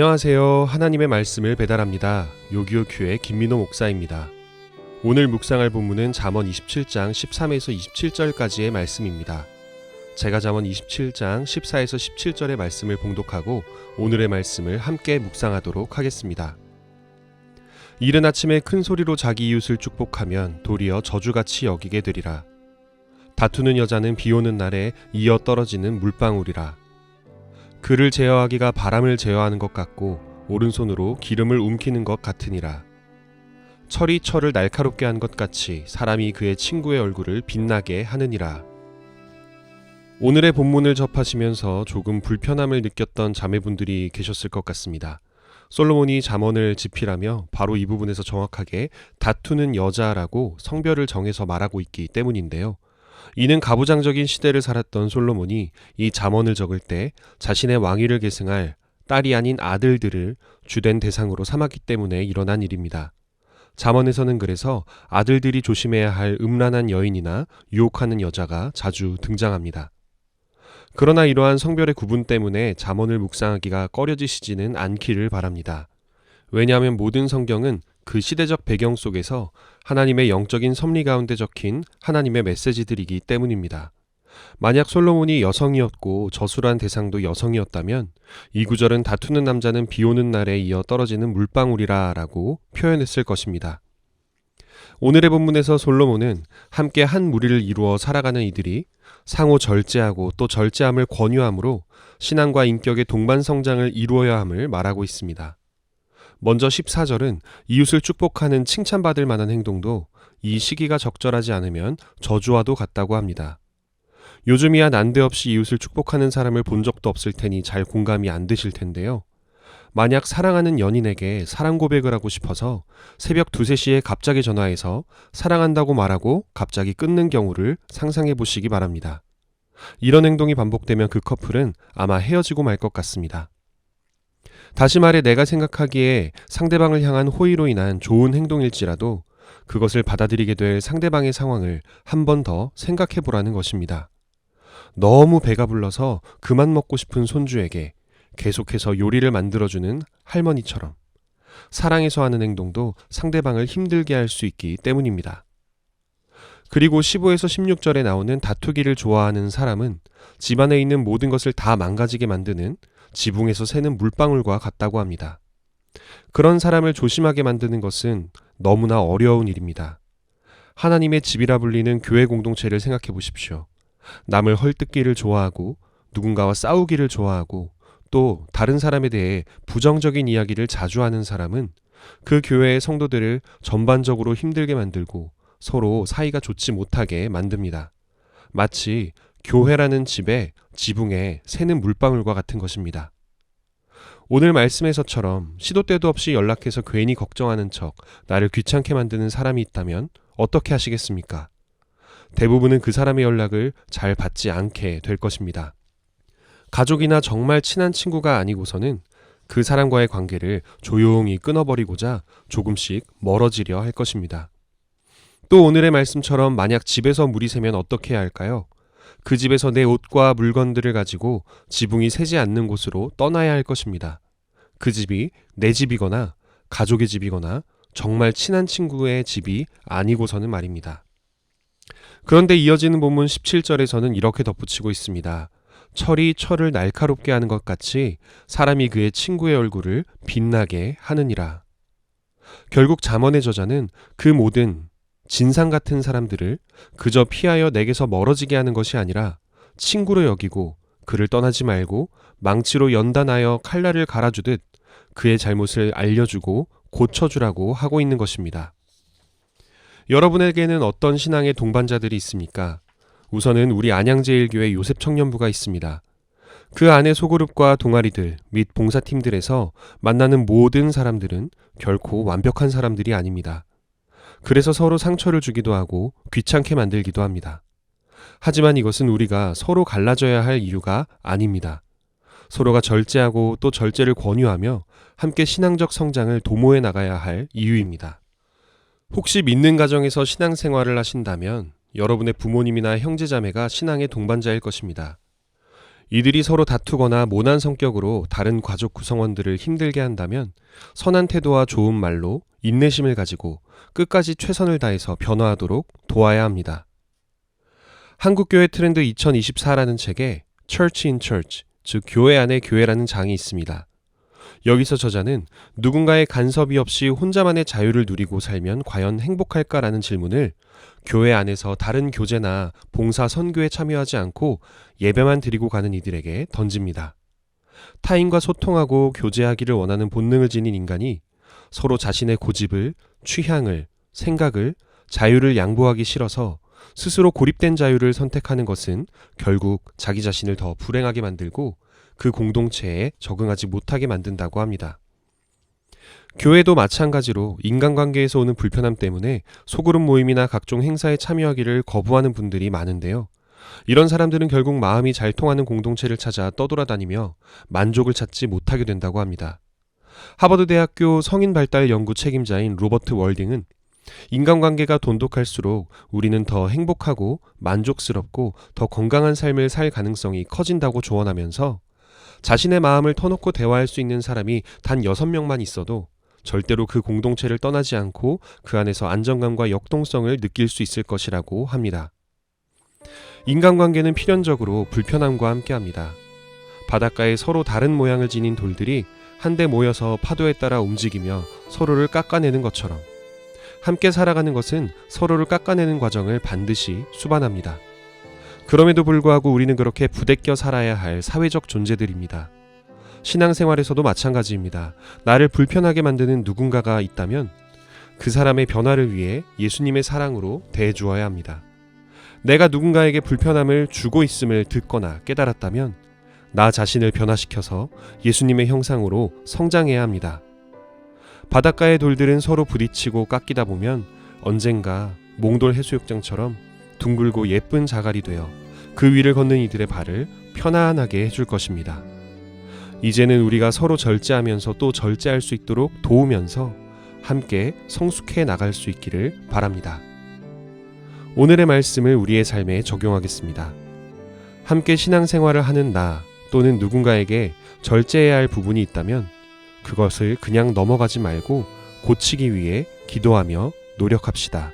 안녕하세요. 하나님의 말씀을 배달합니다. 요기요 큐의 김민호 목사입니다. 오늘 묵상할 본문은 잠언 27장 13에서 27절까지의 말씀입니다. 제가 잠언 27장 14에서 17절의 말씀을 봉독하고 오늘의 말씀을 함께 묵상하도록 하겠습니다. 이른 아침에 큰 소리로 자기 이웃을 축복하면 도리어 저주같이 여기게 되리라. 다투는 여자는 비 오는 날에 이어 떨어지는 물방울이라. 그를 제어하기가 바람을 제어하는 것 같고 오른손으로 기름을 움키는 것 같으니라. 철이 철을 날카롭게 한 것 같이 사람이 그의 친구의 얼굴을 빛나게 하느니라. 오늘의 본문을 접하시면서 조금 불편함을 느꼈던 자매분들이 계셨을 것 같습니다. 솔로몬이 잠언을 집필하며 바로 이 부분에서 정확하게 다투는 여자라고 성별을 정해서 말하고 있기 때문인데요. 이는 가부장적인 시대를 살았던 솔로몬이 이 잠언을 적을 때 자신의 왕위를 계승할 딸이 아닌 아들들을 주된 대상으로 삼았기 때문에 일어난 일입니다. 잠언에서는 그래서 아들들이 조심해야 할 음란한 여인이나 유혹하는 여자가 자주 등장합니다. 그러나 이러한 성별의 구분 때문에 잠언을 묵상하기가 꺼려지시지는 않기를 바랍니다. 왜냐하면 모든 성경은 그 시대적 배경 속에서 하나님의 영적인 섭리 가운데 적힌 하나님의 메시지들이기 때문입니다. 만약 솔로몬이 여성이었고 저술한 대상도 여성이었다면 이 구절은 다투는 남자는 비 오는 날에 이어 떨어지는 물방울이라 라고 표현했을 것입니다. 오늘의 본문에서 솔로몬은 함께 한 무리를 이루어 살아가는 이들이 상호 절제하고 또 절제함을 권유함으로 신앙과 인격의 동반 성장을 이루어야 함을 말하고 있습니다. 먼저 14절은 이웃을 축복하는 칭찬받을 만한 행동도 이 시기가 적절하지 않으면 저주와도 같다고 합니다. 요즘이야 난데없이 이웃을 축복하는 사람을 본 적도 없을 테니 잘 공감이 안 되실 텐데요. 만약 사랑하는 연인에게 사랑 고백을 하고 싶어서 새벽 두세 시에 갑자기 전화해서 사랑한다고 말하고 갑자기 끊는 경우를 상상해 보시기 바랍니다. 이런 행동이 반복되면 그 커플은 아마 헤어지고 말 것 같습니다. 다시 말해 내가 생각하기에 상대방을 향한 호의로 인한 좋은 행동일지라도 그것을 받아들이게 될 상대방의 상황을 한 번 더 생각해 보라는 것입니다. 너무 배가 불러서 그만 먹고 싶은 손주에게 계속해서 요리를 만들어주는 할머니처럼 사랑해서 하는 행동도 상대방을 힘들게 할 수 있기 때문입니다. 그리고 15에서 16절에 나오는 다투기를 좋아하는 사람은 집안에 있는 모든 것을 다 망가지게 만드는 지붕에서 새는 물방울과 같다고 합니다. 그런 사람을 조심하게 만드는 것은 너무나 어려운 일입니다. 하나님의 집이라 불리는 교회 공동체를 생각해 보십시오. 남을 헐뜯기를 좋아하고 누군가와 싸우기를 좋아하고 또 다른 사람에 대해 부정적인 이야기를 자주 하는 사람은 그 교회의 성도들을 전반적으로 힘들게 만들고 서로 사이가 좋지 못하게 만듭니다. 마치 교회라는 집에 지붕에 새는 물방울과 같은 것입니다. 오늘 말씀에서처럼 시도 때도 없이 연락해서 괜히 걱정하는 척 나를 귀찮게 만드는 사람이 있다면 어떻게 하시겠습니까? 대부분은 그 사람의 연락을 잘 받지 않게 될 것입니다. 가족이나 정말 친한 친구가 아니고서는 그 사람과의 관계를 조용히 끊어버리고자 조금씩 멀어지려 할 것입니다. 또 오늘의 말씀처럼 만약 집에서 물이 새면 어떻게 해야 할까요? 그 집에서 내 옷과 물건들을 가지고 지붕이 새지 않는 곳으로 떠나야 할 것입니다. 그 집이 내 집이거나 가족의 집이거나 정말 친한 친구의 집이 아니고서는 말입니다. 그런데 이어지는 본문 17절에서는 이렇게 덧붙이고 있습니다. 철이 철을 날카롭게 하는 것 같이 사람이 그의 친구의 얼굴을 빛나게 하느니라. 결국 잠언의 저자는 그 모든 진상 같은 사람들을 그저 피하여 내게서 멀어지게 하는 것이 아니라 친구로 여기고 그를 떠나지 말고 망치로 연단하여 칼날을 갈아주듯 그의 잘못을 알려주고 고쳐주라고 하고 있는 것입니다. 여러분에게는 어떤 신앙의 동반자들이 있습니까? 우선은 우리 안양제일교회 요셉 청년부가 있습니다. 그 안에 소그룹과 동아리들 및 봉사팀들에서 만나는 모든 사람들은 결코 완벽한 사람들이 아닙니다. 그래서 서로 상처를 주기도 하고 귀찮게 만들기도 합니다. 하지만 이것은 우리가 서로 갈라져야 할 이유가 아닙니다. 서로가 절제하고 또 절제를 권유하며 함께 신앙적 성장을 도모해 나가야 할 이유입니다. 혹시 믿는 가정에서 신앙생활을 하신다면 여러분의 부모님이나 형제자매가 신앙의 동반자일 것입니다. 이들이 서로 다투거나 모난 성격으로 다른 가족 구성원들을 힘들게 한다면 선한 태도와 좋은 말로 인내심을 가지고 끝까지 최선을 다해서 변화하도록 도와야 합니다. 한국교회 트렌드 2024라는 책에 Church in Church, 즉 교회 안에 교회라는 장이 있습니다. 여기서 저자는 누군가의 간섭이 없이 혼자만의 자유를 누리고 살면 과연 행복할까라는 질문을 교회 안에서 다른 교제나 봉사 선교에 참여하지 않고 예배만 드리고 가는 이들에게 던집니다. 타인과 소통하고 교제하기를 원하는 본능을 지닌 인간이 서로 자신의 고집을, 취향을, 생각을, 자유를 양보하기 싫어서 스스로 고립된 자유를 선택하는 것은 결국 자기 자신을 더 불행하게 만들고 그 공동체에 적응하지 못하게 만든다고 합니다. 교회도 마찬가지로 인간관계에서 오는 불편함 때문에 소그룹 모임이나 각종 행사에 참여하기를 거부하는 분들이 많은데요. 이런 사람들은 결국 마음이 잘 통하는 공동체를 찾아 떠돌아다니며 만족을 찾지 못하게 된다고 합니다. 하버드 대학교 성인 발달 연구 책임자인 로버트 월딩은 인간관계가 돈독할수록 우리는 더 행복하고 만족스럽고 더 건강한 삶을 살 가능성이 커진다고 조언하면서 자신의 마음을 터놓고 대화할 수 있는 사람이 단 6명만 있어도 절대로 그 공동체를 떠나지 않고 그 안에서 안정감과 역동성을 느낄 수 있을 것이라고 합니다. 인간관계는 필연적으로 불편함과 함께 합니다. 바닷가에 서로 다른 모양을 지닌 돌들이 한데 모여서 파도에 따라 움직이며 서로를 깎아내는 것처럼 함께 살아가는 것은 서로를 깎아내는 과정을 반드시 수반합니다. 그럼에도 불구하고 우리는 그렇게 부대껴 살아야 할 사회적 존재들입니다. 신앙생활에서도 마찬가지입니다. 나를 불편하게 만드는 누군가가 있다면 그 사람의 변화를 위해 예수님의 사랑으로 대해주어야 합니다. 내가 누군가에게 불편함을 주고 있음을 듣거나 깨달았다면 나 자신을 변화시켜서 예수님의 형상으로 성장해야 합니다. 바닷가의 돌들은 서로 부딪히고 깎이다 보면 언젠가 몽돌 해수욕장처럼 둥글고 예쁜 자갈이 되어 그 위를 걷는 이들의 발을 편안하게 해줄 것입니다. 이제는 우리가 서로 절제하면서 또 절제할 수 있도록 도우면서 함께 성숙해 나갈 수 있기를 바랍니다. 오늘의 말씀을 우리의 삶에 적용하겠습니다. 함께 신앙생활을 하는 나 또는 누군가에게 절제해야 할 부분이 있다면 그것을 그냥 넘어가지 말고 고치기 위해 기도하며 노력합시다.